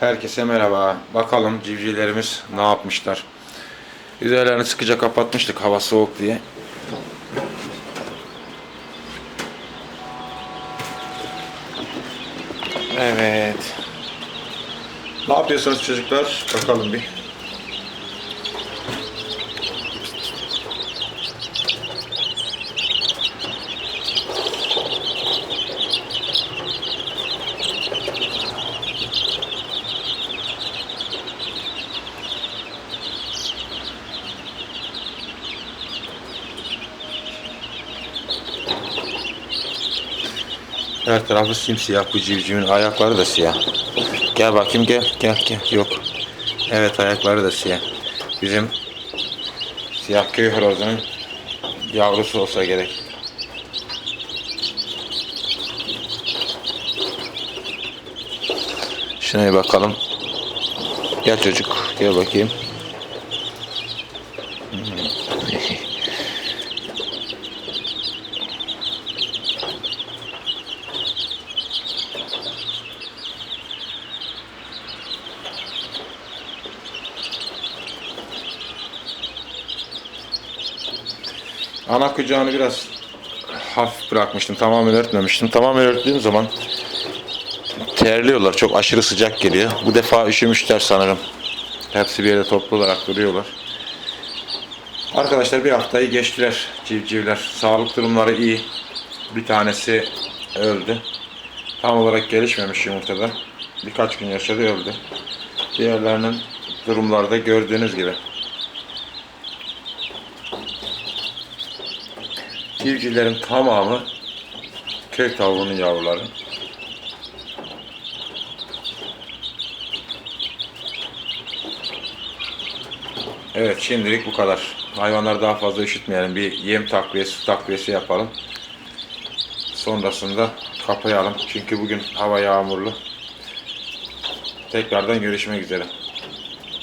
Herkese merhaba. Bakalım civcivlerimiz ne yapmışlar. Üzerlerini sıkıca kapatmıştık hava soğuk diye. Evet. Ne yapıyorsunuz çocuklar? Bakalım bir. Her tarafı simsiyah bu civcivin ayakları da siyah. Gel bakayım gel gel gel yok. Evet ayakları da siyah. Bizim siyah köy horozunun yavrusu olsa gerek. Şuna bir bakalım. Gel çocuk gel bakayım. Ana kucağını biraz hafif bırakmıştım. Tamamen örtmemiştim. Tamamen örttüğüm zaman terliyorlar. Çok aşırı sıcak geliyor. Bu defa üşümüşler sanırım. Hepsi bir yerde toplu olarak duruyorlar. Arkadaşlar bir haftayı geçtiler civcivler. Sağlık durumları iyi. Bir tanesi öldü. Tam olarak gelişmemiş yumurtada. Birkaç gün yaşadı öldü. Diğerlerinin durumları da gördüğünüz gibi. Civcivlerin tamamı köy tavuğunun yavruları. Evet şimdilik bu kadar. Hayvanları daha fazla üşütmeyelim. Bir yem takviyesi, su takviyesi yapalım. Sonrasında kapayalım. Çünkü bugün hava yağmurlu. Tekrardan görüşmek üzere.